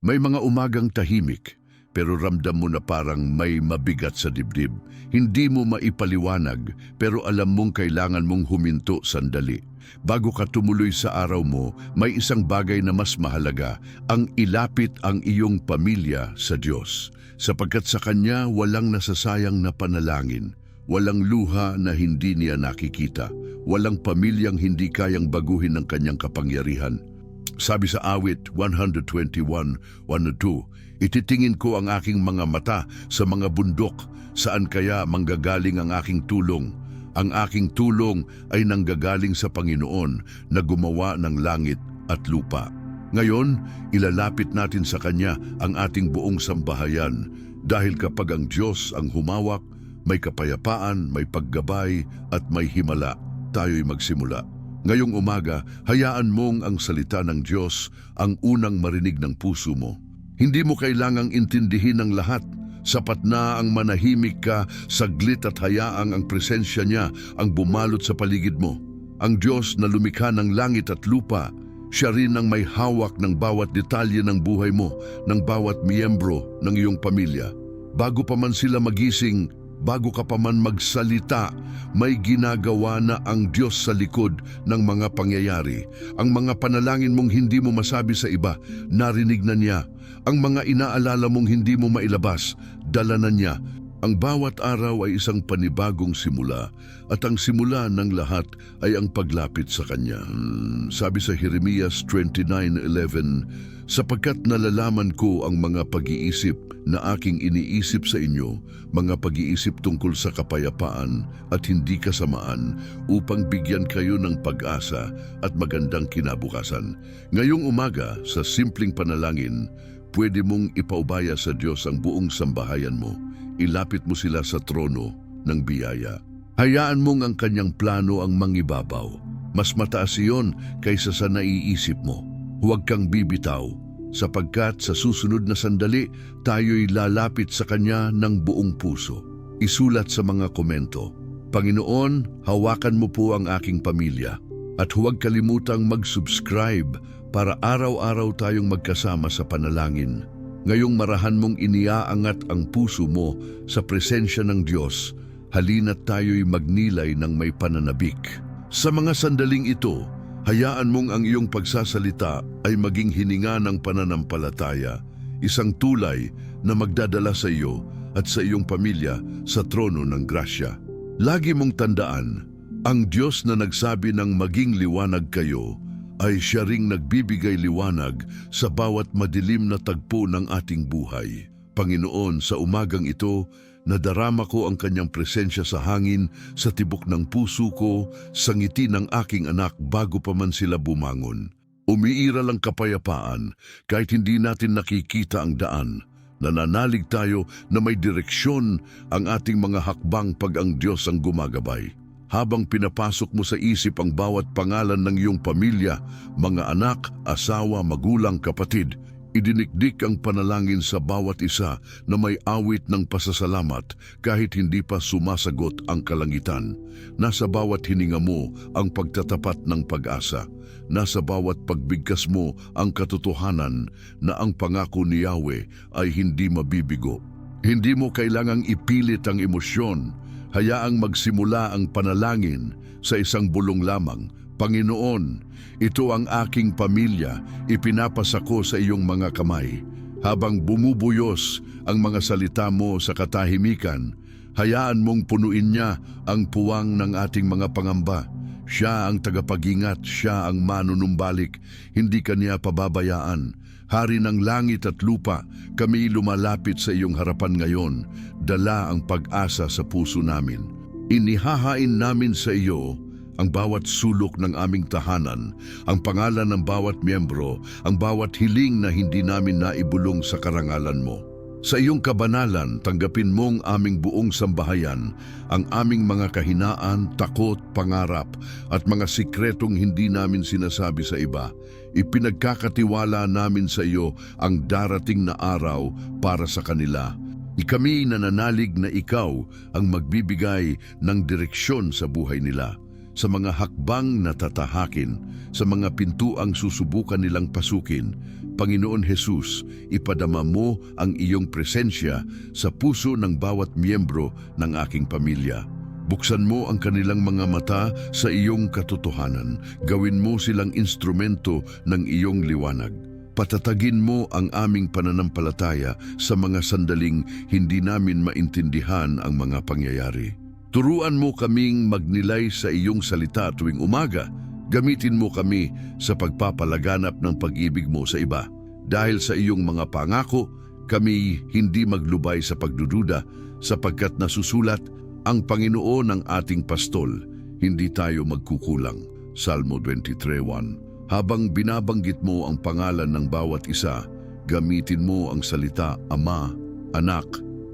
May mga umagang tahimik, pero ramdam mo na parang may mabigat sa dibdib. Hindi mo maipaliwanag, pero alam mong kailangan mong huminto sandali. Bago ka tumuloy sa araw mo, may isang bagay na mas mahalaga, ang ilapit ang iyong pamilya sa Diyos. Sapagkat sa Kanya walang nasasayang na panalangin, walang luha na hindi niya nakikita, walang pamilyang hindi kayang baguhin ng Kanyang kapangyarihan. Sabi sa awit 121, 102, Ititingin ko ang aking mga mata sa mga bundok, saan kaya manggagaling ang aking tulong? Ang aking tulong ay nanggagaling sa Panginoon na gumawa ng langit at lupa. Ngayon, ilalapit natin sa Kanya ang ating buong sambahayan dahil kapag ang Diyos ang humawak, may kapayapaan, may paggabay at may himala, tayo'y magsimula. Ngayong umaga, hayaan mong ang salita ng Diyos ang unang marinig ng puso mo. Hindi mo kailangang intindihin ang lahat. Sapat na ang manahimik ka, saglit at hayaang ang presensya niya ang bumalot sa paligid mo. Ang Diyos na lumikha ng langit at lupa, siya rin ang may hawak ng bawat detalye ng buhay mo, ng bawat miyembro ng iyong pamilya. Bago pa man sila magising, bago ka pa man magsalita, may ginagawa na ang Diyos sa likod ng mga pangyayari. Ang mga panalangin mong hindi mo masabi sa iba, narinig na niya. Ang mga inaalala mong hindi mo mailabas, dala na niya. Ang bawat araw ay isang panibagong simula at ang simula ng lahat ay ang paglapit sa Kanya. Hmm, Sabi sa Jeremias 29.11, Sapagkat nalalaman ko ang mga pag-iisip na aking iniisip sa inyo, mga pag-iisip tungkol sa kapayapaan at hindi kasamaan upang bigyan kayo ng pag-asa at magandang kinabukasan. Ngayong umaga, sa simpleng panalangin, pwede mong ipaubaya sa Diyos ang buong sambahayan mo. Ilapit mo sila sa trono ng biyaya. Hayaan mong ang kanyang plano ang mangibabaw. Mas mataas iyon kaysa sa naiisip mo. Huwag kang bibitaw, sapagkat sa susunod na sandali, tayo'y lalapit sa Kanya ng buong puso. Isulat sa mga komento, Panginoon, hawakan mo po ang aking pamilya at huwag kalimutang mag-subscribe para araw-araw tayong magkasama sa panalangin. Ngayong marahan mong iniaangat ang puso mo sa presensya ng Diyos, halina't tayo'y magnilay ng may pananabik. Sa mga sandaling ito, hayaan mong ang iyong pagsasalita ay maging hininga ng pananampalataya, isang tulay na magdadala sa iyo at sa iyong pamilya sa trono ng grasya. Lagi mong tandaan, ang Diyos na nagsabi ng maging liwanag kayo ay siya ring nagbibigay liwanag sa bawat madilim na tagpo ng ating buhay. Panginoon, sa umagang ito, nadarama ko ang kanyang presensya sa hangin, sa tibok ng puso ko, sa ngiti ng aking anak bago pa man sila bumangon. Umiiral ang kapayapaan kahit hindi natin nakikita ang daan. Nananalig tayo na may direksyon ang ating mga hakbang pag ang Diyos ang gumagabay. Habang pinapasok mo sa isip ang bawat pangalan ng iyong pamilya, mga anak, asawa, magulang, kapatid, idinikdik ang panalangin sa bawat isa na may awit ng pasasalamat kahit hindi pa sumasagot ang kalangitan. Nasa bawat hininga mo ang pagtatapat ng pag-asa. Nasa bawat pagbigkas mo ang katotohanan na ang pangako ni Yahweh ay hindi mabibigo. Hindi mo kailangang ipilit ang emosyon. Hayaang magsimula ang panalangin sa isang bulong lamang. Panginoon, ito ang aking pamilya, ipinapasa ko sa iyong mga kamay. Habang bumubuyos ang mga salita mo sa katahimikan, hayaan mong punuin niya ang puwang ng ating mga pangamba. Siya ang tagapagingat, siya ang manunumbalik, hindi kanya pababayaan. Hari ng langit at lupa, kami lumalapit sa iyong harapan ngayon, dala ang pag-asa sa puso namin. Inihahain namin sa iyo ang bawat sulok ng aming tahanan, ang pangalan ng bawat miyembro, ang bawat hiling na hindi namin naibulong sa karangalan mo. Sa iyong kabanalan, tanggapin mong aming buong sambahayan, ang aming mga kahinaan, takot, pangarap, at mga sikretong hindi namin sinasabi sa iba. Ipinagkakatiwala namin sa iyo ang darating na araw para sa kanila. Ikami nananalig na ikaw ang magbibigay ng direksyon sa buhay nila sa mga hakbang na tatahakin, sa mga pintuang susubukan nilang pasukin, Panginoon Jesus, ipadama mo ang iyong presensya sa puso ng bawat miyembro ng aking pamilya. Buksan mo ang kanilang mga mata sa iyong katotohanan. Gawin mo silang instrumento ng iyong liwanag. Patatagin mo ang aming pananampalataya sa mga sandaling hindi namin maintindihan ang mga pangyayari. Turuan mo kaming magnilay sa iyong salita tuwing umaga. Gamitin mo kami sa pagpapalaganap ng pag-ibig mo sa iba. Dahil sa iyong mga pangako, kami hindi maglubay sa pagdududa sapagkat nasusulat ang Panginoon ang ating pastol, hindi tayo magkukulang. Salmo 23.1 Habang binabanggit mo ang pangalan ng bawat isa, gamitin mo ang salita Ama, Anak,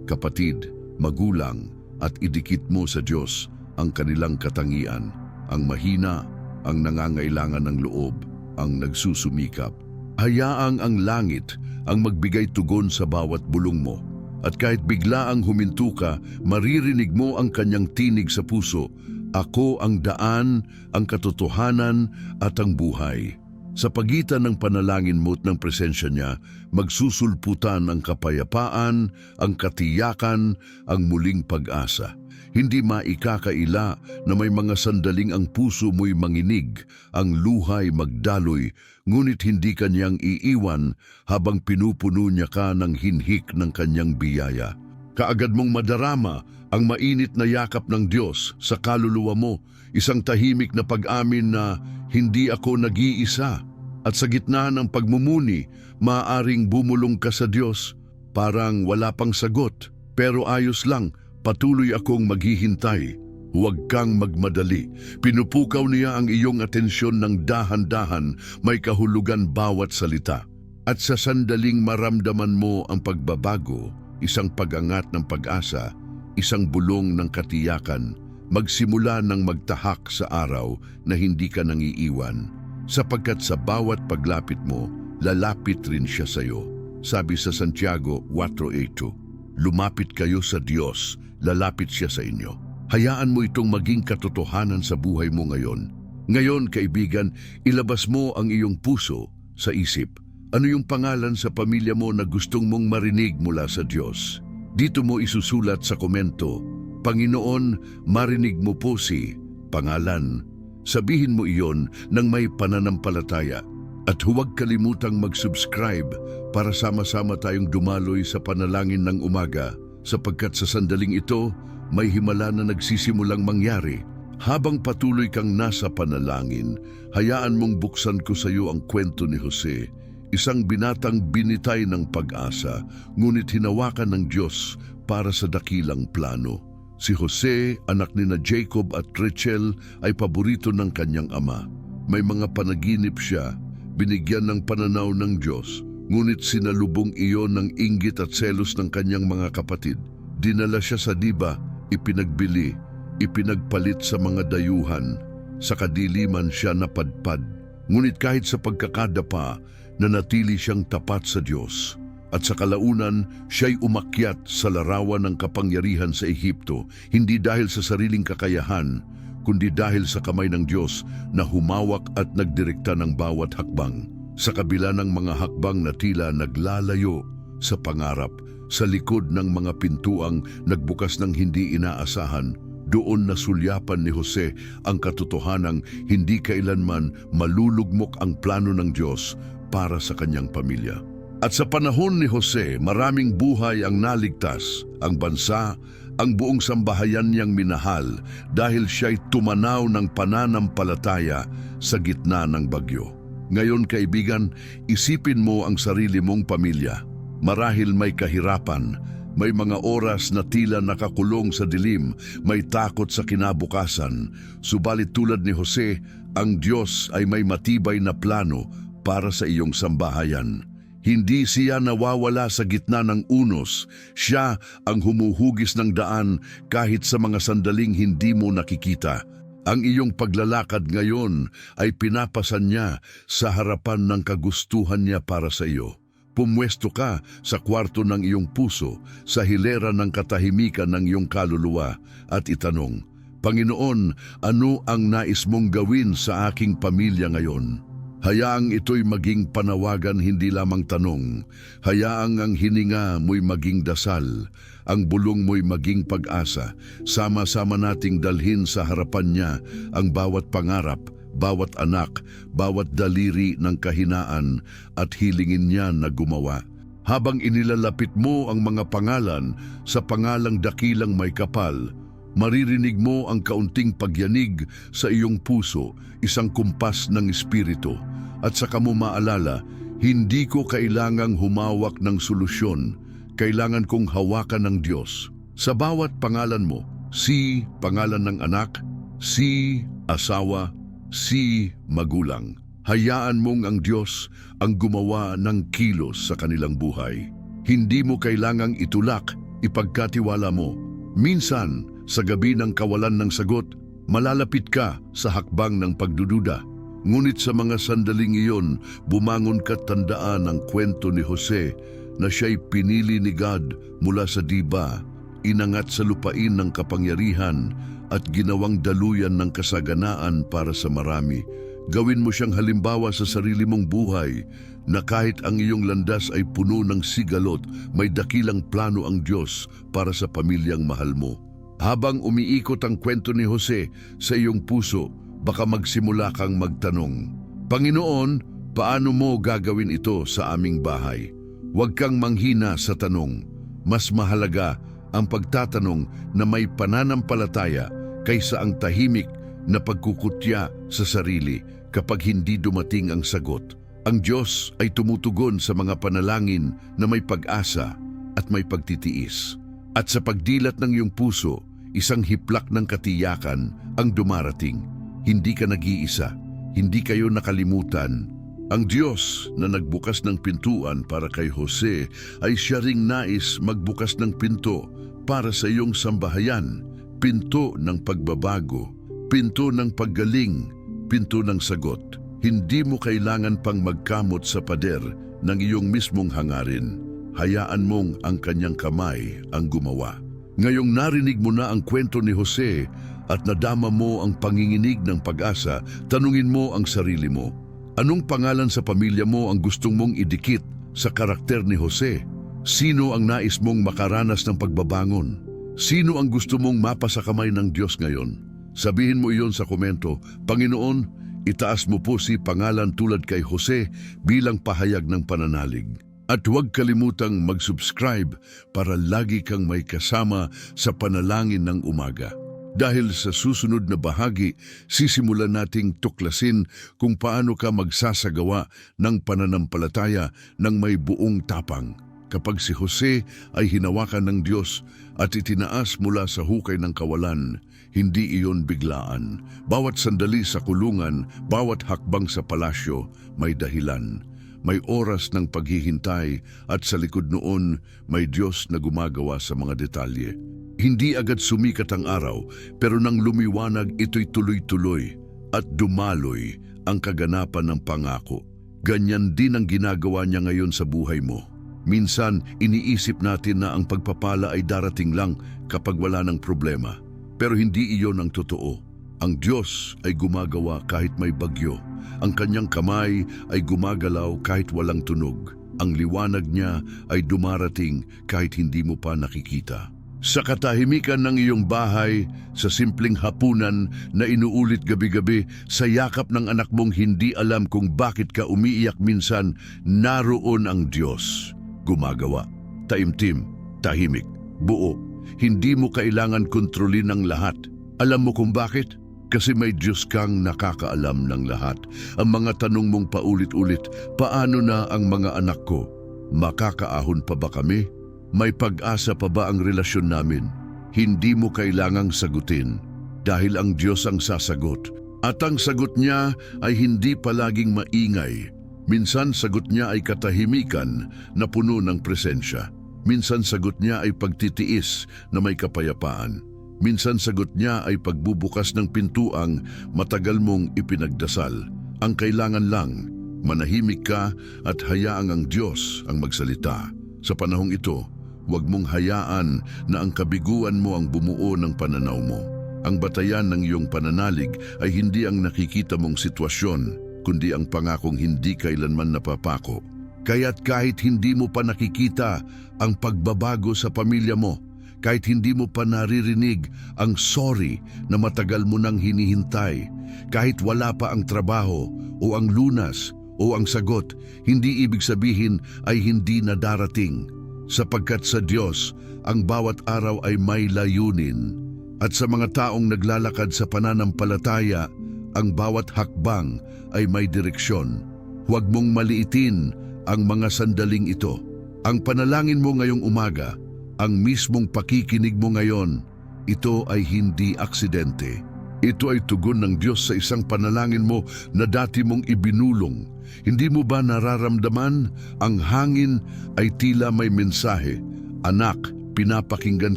Kapatid, Magulang at idikit mo sa Diyos ang kanilang katangian, ang mahina, ang nangangailangan ng loob, ang nagsusumikap. Hayaang ang langit ang magbigay tugon sa bawat bulong mo. At kahit bigla ang huminto ka, maririnig mo ang kanyang tinig sa puso, Ako ang daan, ang katotohanan at ang buhay. Sa pagitan ng panalangin mo at ng presensya niya, magsusulputan ang kapayapaan, ang katiyakan, ang muling pag-asa. Hindi maikakaila na may mga sandaling ang puso mo'y manginig, ang luhay magdaloy, ngunit hindi kanyang iiwan habang pinupuno niya ka ng hinhik ng kanyang biyaya. Kaagad mong madarama ang mainit na yakap ng Diyos sa kaluluwa mo, isang tahimik na pag-amin na hindi ako nag-iisa. At sa gitna ng pagmumuni, maaring bumulong ka sa Diyos, parang wala pang sagot, pero ayos lang, patuloy akong maghihintay. Huwag kang magmadali. Pinupukaw niya ang iyong atensyon ng dahan-dahan, may kahulugan bawat salita. At sa sandaling maramdaman mo ang pagbabago, isang pag-angat ng pag-asa, isang bulong ng katiyakan, magsimula ng magtahak sa araw na hindi ka nangiiwan. Sapagkat sa bawat paglapit mo, lalapit rin siya sa iyo. Sabi sa Santiago 4.8, Lumapit kayo sa Diyos, lalapit siya sa inyo. Hayaan mo itong maging katotohanan sa buhay mo ngayon. Ngayon, kaibigan, ilabas mo ang iyong puso sa isip. Ano yung pangalan sa pamilya mo na gustong mong marinig mula sa Diyos? Dito mo isusulat sa komento, Panginoon, marinig mo po si pangalan. Sabihin mo iyon ng may pananampalataya at huwag kalimutang mag-subscribe para sama-sama tayong dumaloy sa panalangin ng umaga sapagkat sa sandaling ito may himala na nagsisimulang mangyari. Habang patuloy kang nasa panalangin, hayaan mong buksan ko sa iyo ang kwento ni Jose, isang binatang binitay ng pag-asa, ngunit hinawakan ng Diyos para sa dakilang plano. Si Jose, anak ni na Jacob at Rachel, ay paborito ng kanyang ama. May mga panaginip siya, binigyan ng pananaw ng Diyos, ngunit sinalubong iyon ng inggit at selos ng kanyang mga kapatid. Dinala siya sa diba, ipinagbili, ipinagpalit sa mga dayuhan. Sa kadiliman siya napadpad, ngunit kahit sa pagkakadapa, nanatili siyang tapat sa Diyos. At sa kalaunan, siya'y umakyat sa larawan ng kapangyarihan sa Ehipto, hindi dahil sa sariling kakayahan, kundi dahil sa kamay ng Diyos na humawak at nagdirekta ng bawat hakbang. Sa kabila ng mga hakbang na tila naglalayo sa pangarap, sa likod ng mga pintuang nagbukas ng hindi inaasahan, doon nasulyapan ni Jose ang katotohanang hindi kailanman malulugmok ang plano ng Diyos para sa kanyang pamilya. At sa panahon ni Jose, maraming buhay ang naligtas, ang bansa, ang buong sambahayan niyang minahal dahil siya'y tumanaw ng pananampalataya sa gitna ng bagyo. Ngayon kaibigan, isipin mo ang sarili mong pamilya. Marahil may kahirapan, may mga oras na tila nakakulong sa dilim, may takot sa kinabukasan. Subalit tulad ni Jose, ang Diyos ay may matibay na plano para sa iyong sambahayan. Hindi siya nawawala sa gitna ng unos. Siya ang humuhugis ng daan kahit sa mga sandaling hindi mo nakikita. Ang iyong paglalakad ngayon ay pinapasan niya sa harapan ng kagustuhan niya para sa iyo. Pumwesto ka sa kwarto ng iyong puso, sa hilera ng katahimikan ng iyong kaluluwa at itanong, Panginoon, ano ang nais mong gawin sa aking pamilya ngayon? Hayaang ito'y maging panawagan hindi lamang tanong. Hayaang ang hininga mo'y maging dasal. Ang bulong mo'y maging pag-asa. Sama-sama nating dalhin sa harapan niya ang bawat pangarap, bawat anak, bawat daliri ng kahinaan at hilingin niya na gumawa. Habang inilalapit mo ang mga pangalan sa pangalang dakilang may kapal, maririnig mo ang kaunting pagyanig sa iyong puso, isang kumpas ng espiritu. At saka mo maalala, hindi ko kailangang humawak ng solusyon, kailangan kong hawakan ng Diyos. Sa bawat pangalan mo, si pangalan ng anak, si asawa, si magulang. Hayaan mong ang Diyos ang gumawa ng kilos sa kanilang buhay. Hindi mo kailangang itulak, ipagkatiwala mo. Minsan, sa gabi ng kawalan ng sagot, malalapit ka sa hakbang ng pagdududa. Ngunit sa mga sandaling iyon, bumangon ka tandaan ang kwento ni Jose na siya'y pinili ni God mula sa diba, inangat sa lupain ng kapangyarihan at ginawang daluyan ng kasaganaan para sa marami. Gawin mo siyang halimbawa sa sarili mong buhay na kahit ang iyong landas ay puno ng sigalot, may dakilang plano ang Diyos para sa pamilyang mahal mo. Habang umiikot ang kwento ni Jose sa iyong puso, baka magsimula kang magtanong, Panginoon, paano mo gagawin ito sa aming bahay? Huwag kang manghina sa tanong. Mas mahalaga ang pagtatanong na may pananampalataya kaysa ang tahimik na pagkukutya sa sarili kapag hindi dumating ang sagot. Ang Diyos ay tumutugon sa mga panalangin na may pag-asa at may pagtitiis. At sa pagdilat ng iyong puso, isang hiplak ng katiyakan ang dumarating. Hindi ka nag-iisa, hindi kayo nakalimutan. Ang Diyos na nagbukas ng pintuan para kay Jose ay siya ring nais magbukas ng pinto para sa iyong sambahayan, pinto ng pagbabago, pinto ng paggaling, pinto ng sagot. Hindi mo kailangan pang magkamot sa pader ng iyong mismong hangarin. Hayaan mong ang kanyang kamay ang gumawa. Ngayong narinig mo na ang kwento ni Jose at nadama mo ang panginginig ng pag-asa, tanungin mo ang sarili mo. Anong pangalan sa pamilya mo ang gustong mong idikit sa karakter ni Jose? Sino ang nais mong makaranas ng pagbabangon? Sino ang gusto mong mapa sa kamay ng Diyos ngayon? Sabihin mo iyon sa komento, Panginoon, itaas mo po si pangalan tulad kay Jose bilang pahayag ng pananalig. At huwag kalimutang mag-subscribe para lagi kang may kasama sa panalangin ng umaga. Dahil sa susunod na bahagi, sisimulan nating tuklasin kung paano ka magsasagawa ng pananampalataya ng may buong tapang. Kapag si Jose ay hinawakan ng Diyos at itinaas mula sa hukay ng kawalan, hindi iyon biglaan. Bawat sandali sa kulungan, bawat hakbang sa palasyo, may dahilan. May oras ng paghihintay at sa likod noon may Diyos na gumagawa sa mga detalye. Hindi agad sumikat ang araw pero nang lumiwanag ito'y tuloy-tuloy at dumaloy ang kaganapan ng pangako. Ganyan din ang ginagawa niya ngayon sa buhay mo. Minsan, iniisip natin na ang pagpapala ay darating lang kapag wala ng problema. Pero hindi iyon ang totoo. Ang Diyos ay gumagawa kahit may bagyo. Ang kanyang kamay ay gumagalaw kahit walang tunog. Ang liwanag niya ay dumarating kahit hindi mo pa nakikita. Sa katahimikan ng iyong bahay, sa simpleng hapunan na inuulit gabi-gabi, sa yakap ng anak mong hindi alam kung bakit ka umiiyak minsan, naroon ang Diyos. Gumagawa. Taimtim, tahimik, buo. Hindi mo kailangan kontrolin ang lahat. Alam mo kung bakit? Kasi may Diyos kang nakakaalam ng lahat. Ang mga tanong mong paulit-ulit, paano na ang mga anak ko? Makakaahon pa ba kami? May pag-asa pa ba ang relasyon namin? Hindi mo kailangang sagutin dahil ang Diyos ang sasagot. At ang sagot niya ay hindi palaging maingay. Minsan sagot niya ay katahimikan na puno ng presensya. Minsan sagot niya ay pagtitiis na may kapayapaan. Minsan sagot niya ay pagbubukas ng pintuang matagal mong ipinagdasal. Ang kailangan lang, manahimik ka at hayaang ang Diyos ang magsalita. Sa panahong ito, huwag mong hayaan na ang kabiguan mo ang bumuo ng pananaw mo. Ang batayan ng iyong pananalig ay hindi ang nakikita mong sitwasyon, kundi ang pangakong hindi kailanman napapako. Kaya't kahit hindi mo pa nakikita ang pagbabago sa pamilya mo, kahit hindi mo pa naririnig ang sorry na matagal mo nang hinihintay, kahit wala pa ang trabaho o ang lunas o ang sagot, hindi ibig sabihin ay hindi na darating. Sapagkat sa Diyos, ang bawat araw ay may layunin. At sa mga taong naglalakad sa pananampalataya, ang bawat hakbang ay may direksyon. Huwag mong maliitin ang mga sandaling ito. Ang panalangin mo ngayong umaga, ang mismong pakikinig mo ngayon, ito ay hindi aksidente. Ito ay tugon ng Diyos sa isang panalangin mo na dati mong ibinulong. Hindi mo ba nararamdaman ang hangin ay tila may mensahe? Anak, pinapakinggan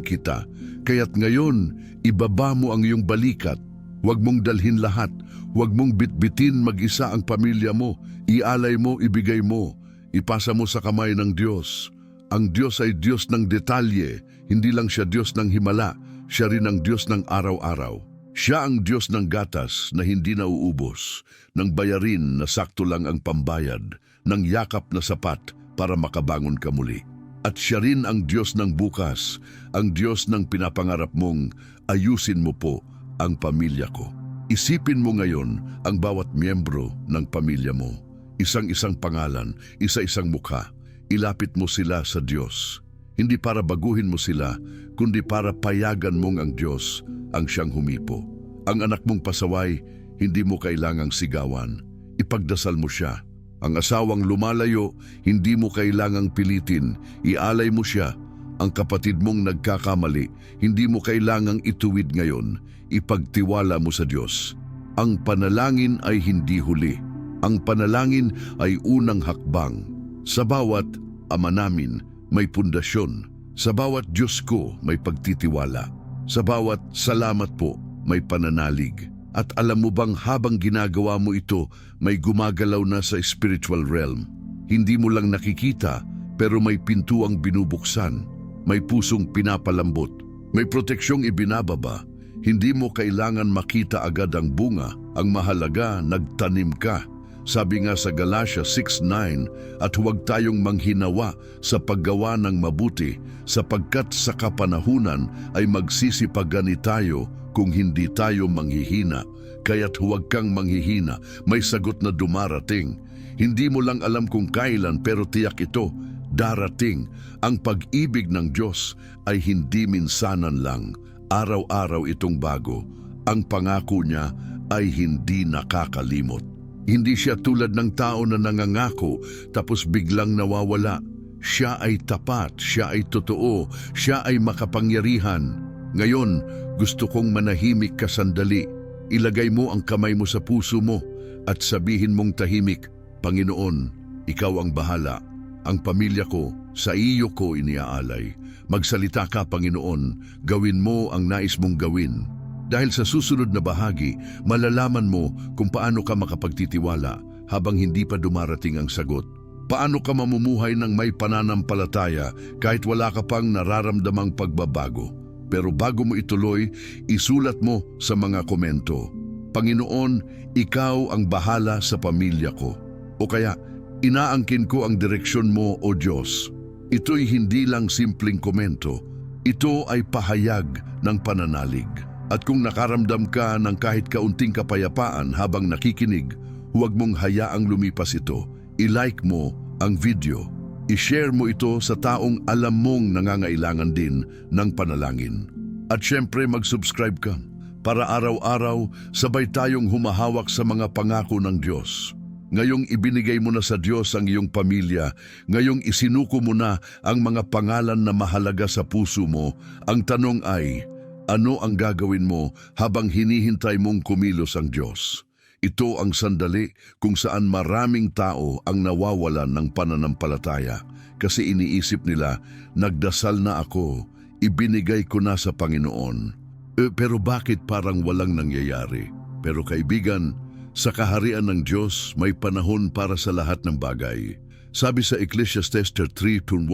kita. Kaya't ngayon, ibaba mo ang iyong balikat. Huwag mong dalhin lahat. Huwag mong bitbitin mag-isa ang pamilya mo. Ialay mo, ibigay mo. Ipasa mo sa kamay ng Diyos. Ang Diyos ay Diyos ng detalye. Hindi lang siya Diyos ng himala. Siya rin ang Diyos ng araw-araw. Siya ang Diyos ng gatas na hindi nauubos, ng bayarin na sakto lang ang pambayad, ng yakap na sapat para makabangon ka muli. At siya rin ang Diyos ng bukas, ang Diyos ng pinapangarap mong ayusin mo po ang pamilya ko. Isipin mo ngayon ang bawat miyembro ng pamilya mo. Isang-isang pangalan, isa-isang mukha. Ilapit mo sila sa Diyos. Hindi para baguhin mo sila, kundi para payagan mong ang Diyos ang siyang humipo. Ang anak mong pasaway, hindi mo kailangang sigawan. Ipagdasal mo siya. Ang asawang lumalayo, hindi mo kailangang pilitin. Ialay mo siya. Ang kapatid mong nagkakamali, hindi mo kailangang ituwid ngayon. Ipagtiwala mo sa Diyos. Ang panalangin ay hindi huli. Ang panalangin ay unang hakbang. Sa bawat ama namin, may pundasyon. Sa bawat Diyos ko, may pagtitiwala. Sa bawat salamat po, may pananalig. At alam mo bang habang ginagawa mo ito, may gumagalaw na sa spiritual realm. Hindi mo lang nakikita, pero may pintuang binubuksan. May pusong pinapalambot. May proteksyong ibinababa. Hindi mo kailangan makita agad ang bunga. Ang mahalaga, nagtanim ka. Sabi nga sa Galatia 6.9, at huwag tayong manghinawa sa paggawa ng mabuti, sapagkat sa kapanahunan ay magsisipagani tayo kung hindi tayo manghihina. Kaya't huwag kang manghihina, may sagot na dumarating. Hindi mo lang alam kung kailan pero tiyak ito, darating. Ang pag-ibig ng Diyos ay hindi minsanan lang. Araw-araw itong bago. Ang pangako niya ay hindi nakakalimot. Hindi siya tulad ng tao na nangangako tapos biglang nawawala. Siya ay tapat, siya ay totoo, siya ay makapangyarihan. Ngayon, gusto kong manahimik ka sandali. Ilagay mo ang kamay mo sa puso mo at sabihin mong tahimik, Panginoon, ikaw ang bahala. Ang pamilya ko, sa iyo ko iniaalay. Magsalita ka, Panginoon, gawin mo ang nais mong gawin. Dahil sa susunod na bahagi, malalaman mo kung paano ka makapagtitiwala habang hindi pa dumarating ang sagot. Paano ka mamumuhay ng may pananampalataya kahit wala ka pang nararamdamang pagbabago. Pero bago mo ituloy, isulat mo sa mga komento. Panginoon, ikaw ang bahala sa pamilya ko. O kaya, inaangkin ko ang direksyon mo o Diyos. Ito'y hindi lang simpleng komento. Ito ay pahayag ng pananalig. At kung nakaramdam ka ng kahit kaunting kapayapaan habang nakikinig, huwag mong hayaang lumipas ito. I-like mo ang video. I-share mo ito sa taong alam mong nangangailangan din ng panalangin. At syempre mag-subscribe ka para araw-araw sabay tayong humahawak sa mga pangako ng Diyos. Ngayong ibinigay mo na sa Diyos ang iyong pamilya, ngayong isinuko mo na ang mga pangalan na mahalaga sa puso mo, ang tanong ay, ano ang gagawin mo habang hinihintay mong kumilos ang Diyos? Ito ang sandali kung saan maraming tao ang nawawalan ng pananampalataya kasi iniisip nila, nagdasal na ako, ibinigay ko na sa Panginoon. Eh, pero bakit parang walang nangyayari? Pero kaibigan, sa kaharian ng Diyos may panahon para sa lahat ng bagay. Sabi sa Ecclesiastes 3.1,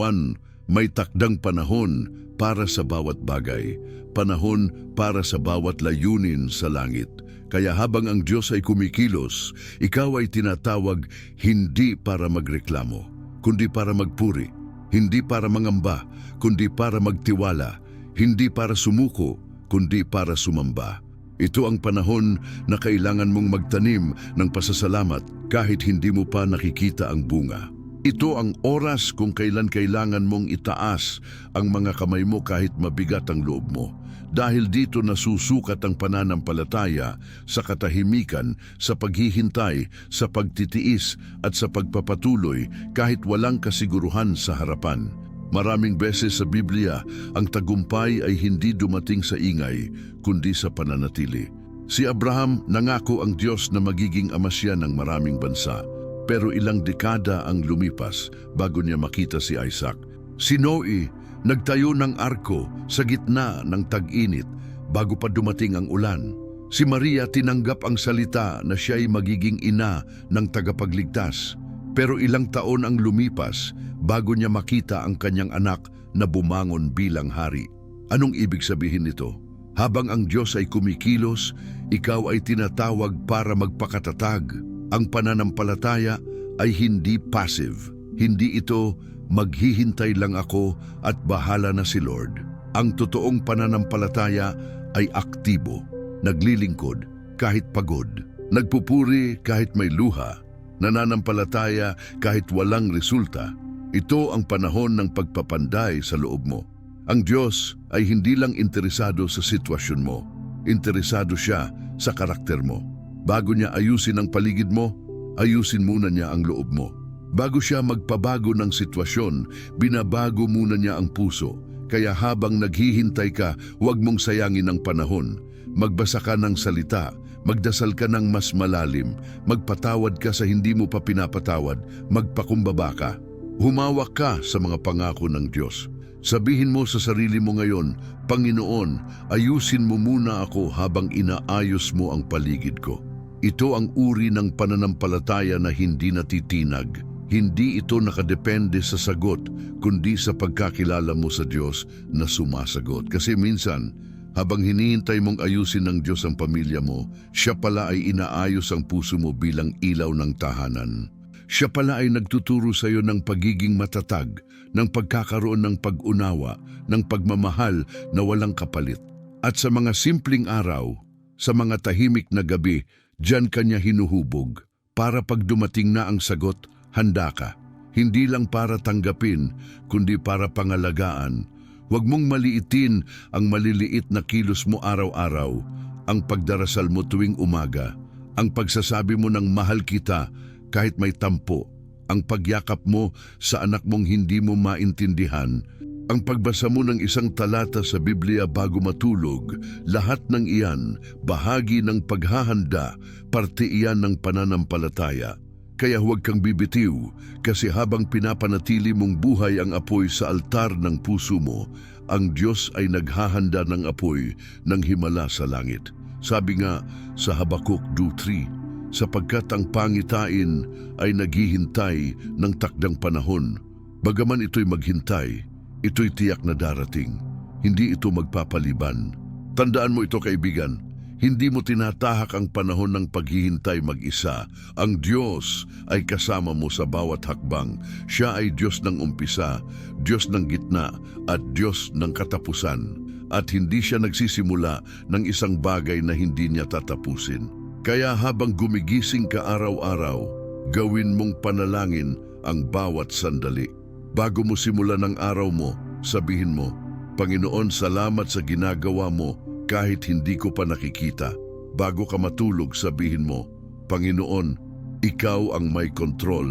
may takdang panahon para sa bawat bagay, panahon para sa bawat layunin sa langit. Kaya habang ang Diyos ay kumikilos, ikaw ay tinatawag hindi para magreklamo, kundi para magpuri, hindi para mangamba, kundi para magtiwala, hindi para sumuko, kundi para sumamba. Ito ang panahon na kailangan mong magtanim ng pasasalamat kahit hindi mo pa nakikita ang bunga. Ito ang oras kung kailan kailangan mong itaas ang mga kamay mo kahit mabigat ang loob mo. Dahil dito nasusukat ang pananampalataya sa katahimikan, sa paghihintay, sa pagtitiis at sa pagpapatuloy kahit walang kasiguruhan sa harapan. Maraming beses sa Biblia, ang tagumpay ay hindi dumating sa ingay, kundi sa pananatili. Si Abraham nangako ang Diyos na magiging ama siya ng maraming bansa. Pero ilang dekada ang lumipas bago niya makita si Isaac. Si Noe nagtayo ng arko sa gitna ng tag-init bago pa dumating ang ulan. Si Maria tinanggap ang salita na siya ay magiging ina ng tagapagligtas. Pero ilang taon ang lumipas bago niya makita ang kanyang anak na bumangon bilang hari. Anong ibig sabihin nito? Habang ang Diyos ay kumikilos, ikaw ay tinatawag para magpakatatag. Ang pananampalataya ay hindi passive. Hindi ito maghihintay lang ako at bahala na si Lord. Ang totoong pananampalataya ay aktibo, naglilingkod kahit pagod, nagpupuri kahit may luha, nananampalataya kahit walang resulta. Ito ang panahon ng pagpapanday sa loob mo. Ang Diyos ay hindi lang interesado sa sitwasyon mo, interesado siya sa karakter mo. Bago niya ayusin ang paligid mo, ayusin muna niya ang loob mo. Bago siya magpabago ng sitwasyon, binabago muna niya ang puso. Kaya habang naghihintay ka, huwag mong sayangin ang panahon. Magbasa ka ng salita, magdasal ka ng mas malalim, magpatawad ka sa hindi mo pa pinapatawad, magpakumbaba ka. Humawak ka sa mga pangako ng Diyos. Sabihin mo sa sarili mo ngayon, Panginoon, ayusin mo muna ako habang inaayos mo ang paligid ko. Ito ang uri ng pananampalataya na hindi natitinag. Hindi ito nakadepende sa sagot, kundi sa pagkakilala mo sa Diyos na sumasagot. Kasi minsan, habang hinihintay mong ayusin ng Diyos ang pamilya mo, siya pala ay inaayos ang puso mo bilang ilaw ng tahanan. Siya pala ay nagtuturo sa iyo ng pagiging matatag, ng pagkakaroon ng pag-unawa, ng pagmamahal na walang kapalit. At sa mga simpleng araw, sa mga tahimik na gabi, diyan kanya hinuhubog. Para pag dumating na ang sagot, handa ka. Hindi lang para tanggapin, kundi para pangalagaan. Huwag mong maliitin ang maliliit na kilos mo araw-araw, ang pagdarasal mo tuwing umaga, ang pagsasabi mo ng mahal kita kahit may tampo, ang pagyakap mo sa anak mong hindi mo maintindihan, ang pagbasa mo ng isang talata sa Biblia bago matulog, lahat ng iyan, bahagi ng paghahanda, parte iyan ng pananampalataya. Kaya huwag kang bibitiw, kasi habang pinapanatili mong buhay ang apoy sa altar ng puso mo, ang Diyos ay naghahanda ng apoy ng himala sa langit. Sabi nga sa Habakuk 2.3, sapagkat ang pangitain ay naghihintay ng takdang panahon. Bagaman ito'y maghintay, ito'y tiyak na darating. Hindi ito magpapaliban. Tandaan mo ito kaibigan, hindi mo tinatahak ang panahon ng paghihintay mag-isa. Ang Diyos ay kasama mo sa bawat hakbang. Siya ay Diyos ng umpisa, Diyos ng gitna, at Diyos ng katapusan. At hindi siya nagsisimula ng isang bagay na hindi niya tatapusin. Kaya habang gumigising ka araw-araw, gawin mong panalangin ang bawat sandali. Bago mo simulan ang araw mo, sabihin mo, Panginoon, salamat sa ginagawa mo kahit hindi ko pa nakikita. Bago ka matulog, sabihin mo, Panginoon, Ikaw ang may kontrol.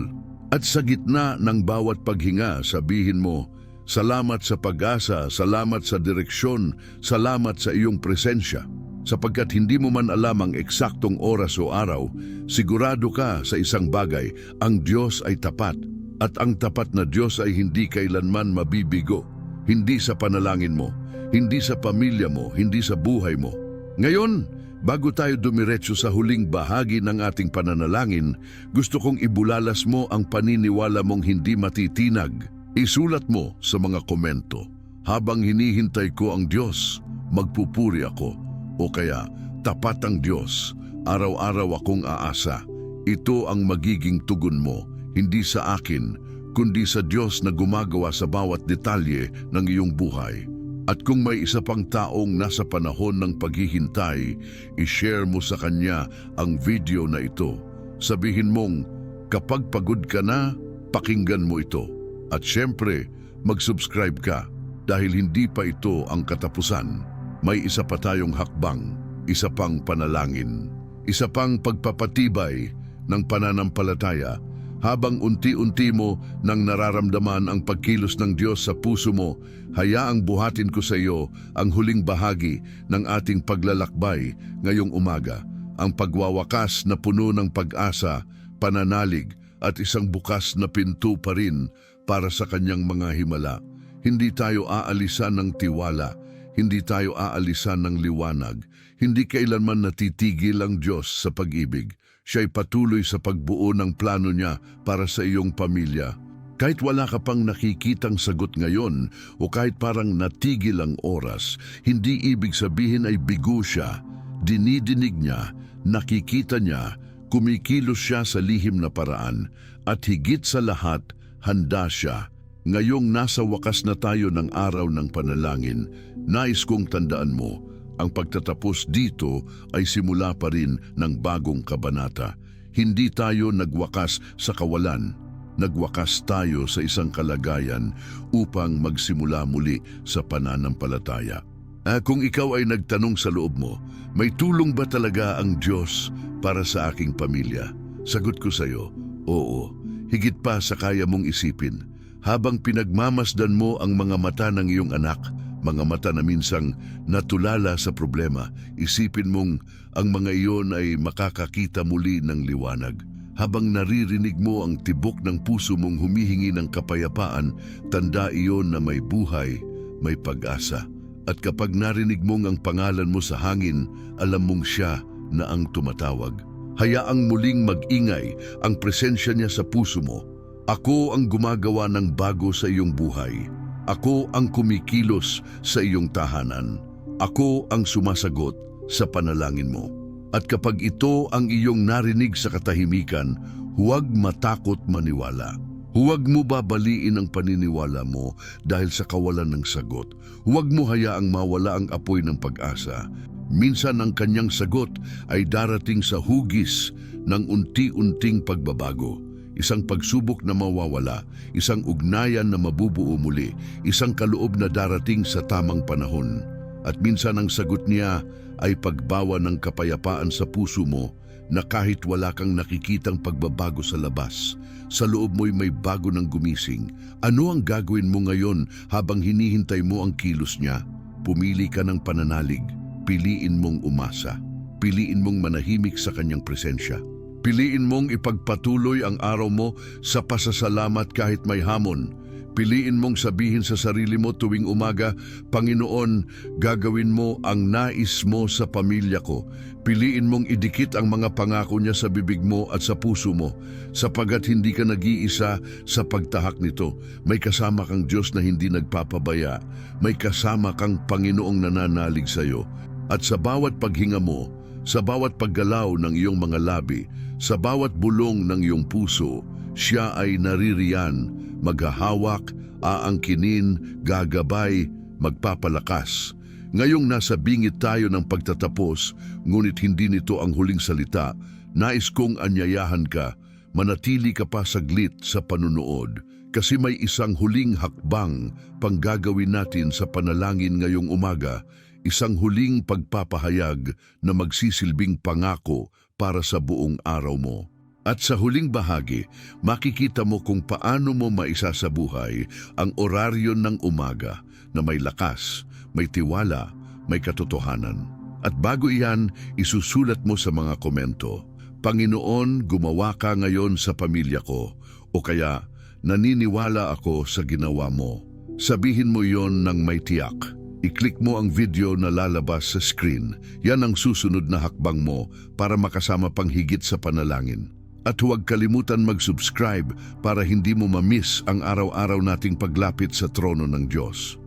At sa gitna ng bawat paghinga, sabihin mo, Salamat sa pag-asa, salamat sa direksyon, salamat sa iyong presensya. Sapagkat hindi mo man alam ang eksaktong oras o araw, sigurado ka sa isang bagay, ang Diyos ay tapat. At ang tapat na Diyos ay hindi kailanman mabibigo. Hindi sa panalangin mo, hindi sa pamilya mo, hindi sa buhay mo. Ngayon, bago tayo dumiretso sa huling bahagi ng ating pananalangin, gusto kong ibulalas mo ang paniniwala mong hindi matitinag. Isulat mo sa mga komento, habang hinihintay ko ang Diyos, magpupuri ako. O kaya, tapat ang Diyos, Araw-araw akong aasa. Ito ang magiging tugon mo, hindi sa akin, kundi sa Diyos na gumagawa sa bawat detalye ng iyong buhay. At kung may isa pang taong nasa panahon ng paghihintay, i-share mo sa kanya ang video na ito. Sabihin mong, kapag pagod ka na, pakinggan mo ito. At syempre, mag-subscribe ka dahil hindi pa ito ang katapusan. May isa pa tayong hakbang, isa pang panalangin, isa pang pagpapatibay ng pananampalataya habang unti-unti mo nang nararamdaman ang pagkilos ng Diyos sa puso mo, hayaang buhatin ko sa iyo ang huling bahagi ng ating paglalakbay ngayong umaga, ang pagwawakas na puno ng pag-asa, pananalig at isang bukas na pinto pa rin para sa kanyang mga himala. Hindi tayo aalisan ng tiwala, hindi tayo aalisan ng liwanag, hindi kailanman natitigil ang Diyos sa pag-ibig. Siya'y patuloy sa pagbuo ng plano niya para sa iyong pamilya. Kahit wala ka pang nakikitang sagot ngayon o kahit parang natigil ang oras, hindi ibig sabihin ay bigo siya. Dinidinig niya, nakikita niya, kumikilos siya sa lihim na paraan at higit sa lahat, handa siya. Ngayong nasa wakas na tayo ng araw ng panalangin, nais kong tandaan mo, ang pagtatapos dito ay simula pa rin ng bagong kabanata. Hindi tayo nagwakas sa kawalan. Nagwakas tayo sa isang kalagayan upang magsimula muli sa pananampalataya. Ah, kung ikaw ay nagtanong sa loob mo, may tulong ba talaga ang Diyos para sa aking pamilya? Sagot ko sa iyo, oo. Higit pa sa kaya mong isipin. Habang pinagmamasdan mo ang mga mata ng iyong anak, mga mata na minsang natulala sa problema, isipin mong ang mga iyon ay makakakita muli ng liwanag. Habang naririnig mo ang tibok ng puso mong humihingi ng kapayapaan, tanda iyon na may buhay, may pag-asa. At kapag narinig mong ang pangalan mo sa hangin, alam mong siya na ang tumatawag. Hayaang muling mag-ingay ang presensya niya sa puso mo. Ako ang gumagawa ng bago sa iyong buhay. Ako ang kumikilos sa iyong tahanan. Ako ang sumasagot sa panalangin mo. At kapag ito ang iyong narinig sa katahimikan, huwag matakot maniwala. Huwag mo babaliin ang paniniwala mo dahil sa kawalan ng sagot. Huwag mo hayaang mawala ang apoy ng pag-asa. Minsan ang kanyang sagot ay darating sa hugis ng unti-unting pagbabago. Isang pagsubok na mawawala, isang ugnayan na mabubuo muli, isang kaloob na darating sa tamang panahon. At minsan ang sagot niya ay pagbawa ng kapayapaan sa puso mo na kahit wala kang nakikitang pagbabago sa labas, sa loob mo'y may bago ng gumising. Ano ang gagawin mo ngayon habang hinihintay mo ang kilos niya? Pumili ka ng pananalig, piliin mong umasa, piliin mong manahimik sa kanyang presensya. Piliin mong ipagpatuloy ang araw mo sa pasasalamat kahit may hamon. Piliin mong sabihin sa sarili mo tuwing umaga, Panginoon, gagawin mo ang nais mo sa pamilya ko. Piliin mong idikit ang mga pangako niya sa bibig mo at sa puso mo, sapagat hindi ka nag-iisa sa pagtahak nito. May kasama kang Diyos na hindi nagpapabaya. May kasama kang Panginoong nananalig sa iyo. At sa bawat paghinga mo, sa bawat paggalaw ng iyong mga labi, sa bawat bulong ng iyong puso, siya ay naririyan, maghahawak, aangkinin, gagabay, magpapalakas. Ngayong nasa bingit tayo ng pagtatapos, ngunit hindi nito ang huling salita, nais kong anyayahan ka, manatili ka pa saglit sa panunood, kasi may isang huling hakbang pang gagawin natin sa panalangin ngayong umaga, isang huling pagpapahayag na magsisilbing pangako para sa buong araw mo. At sa huling bahagi, makikita mo kung paano mo maisasabuhay ang oraryo ng umaga na may lakas, may tiwala, may katotohanan. At bago iyan, isusulat mo sa mga komento, Panginoon, gumawa ka ngayon sa pamilya ko, o kaya naniniwala ako sa ginawa mo. Sabihin mo yon ng may tiyak. I-click mo ang video na lalabas sa screen. Yan ang susunod na hakbang mo para makasama pang higit sa panalangin. At huwag kalimutan mag-subscribe para hindi mo ma-miss ang araw-araw nating paglapit sa trono ng Diyos.